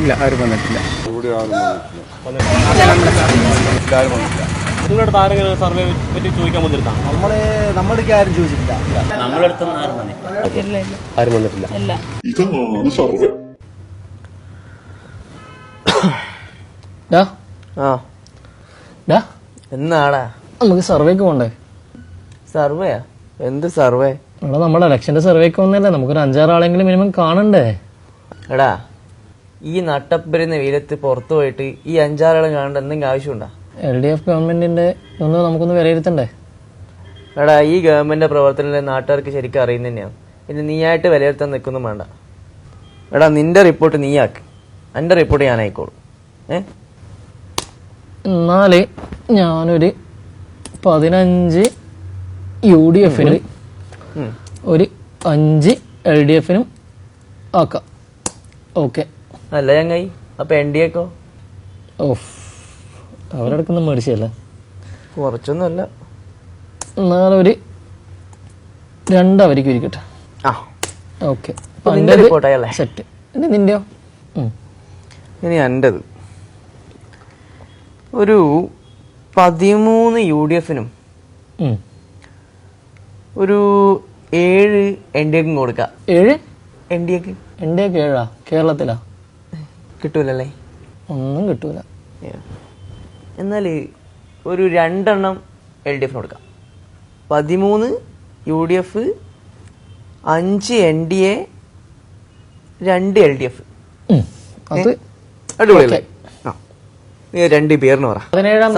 ഇല്ല ആരും വന്നിട്ടില്ല. നിങ്ങളുടെ ആരെങ്കിലും സർവേ പറ്റി ചോദിക്കാൻ വന്നിരുന്നാ? നമ്മൾ നമ്മുടെ ആരും ചോദിച്ചിട്ടില്ല. ആരും വന്നിട്ടില്ല. എന്നാടാ? നമുക്ക് സർവേക്ക് പോണ്ടേ? സർവേയാ? എന്ത് സർവേ? എടാ നമ്മുടെ ഇലക്ഷന്റെ സർവേക്ക് വന്നല്ലേ നമുക്കൊരു അഞ്ചാറാളെങ്കിലും മിനിമം കാണണ്ടേ? എടാ ഈ നട്ടപ്പരുന്ന വെയിലത്ത് പുറത്തു പോയിട്ട് ഈ അഞ്ചാറുകളും കാണേണ്ട എന്തെങ്കിലും ആവശ്യമുണ്ടോ? എൽ ഡി എഫ് ഗവൺമെന്റിന്റെ ഒന്ന് നമുക്കൊന്ന് വിലയിരുത്തണ്ടേ? എടാ ഈ ഗവൺമെന്റിന്റെ പ്രവർത്തനം നാട്ടുകാർക്ക് ശരിക്കും അറിയുന്ന തന്നെയാണ്. പിന്നെ നീയായിട്ട് വിലയിരുത്താൻ നിൽക്കൊന്നും വേണ്ട. എടാ നിന്റെ റിപ്പോർട്ട് നീയാക്ക്. എന്റെ റിപ്പോർട്ട് ഞാൻ ആയിക്കോളും ഏ? എന്നാൽ ഞാനൊരു പതിനഞ്ച് യു ഡി എഫിന് ഒരു അഞ്ച് എൽ ഡി എഫിനും ആക്കാം. ഓക്കെ. അല്ല ചങ്ങായി അപ്പൊ എൻ ഡി എക്കോ ഓഫ് അവരെടുക്കുന്ന അല്ല കുറച്ചൊന്നുമല്ല. ഒരു രണ്ടവരിക്കും ഇരിക്കട്ടെ. ആ. ഓക്കെ. നിന്റെ? സെറ്റ് ഇനി നിന്റെയോ? ഇനി എന്റെത് ഒരു പതിമൂന്ന് യു ഡി എഫിനും ഒരു ഏഴ് എൻ ഡി എക്കും കൊടുക്കാം. ഏഴ്? N D A. N D A ഏഴാ? കേരളത്തിലാ? കിട്ടൂലല്ലേ? ഒന്നും കിട്ടൂല. എന്നാൽ ഒരു രണ്ടെണ്ണം എൽ ഡി എഫിന് കൊടുക്കാം. പതിമൂന്ന് യു ഡി എഫ് അഞ്ച് എൻ ഡി എ രണ്ട് എൽ ഡി എഫ്. അത് അടിപൊളിയല്ലേ? രണ്ട് പേരിന് പറ. പതിനേഴാം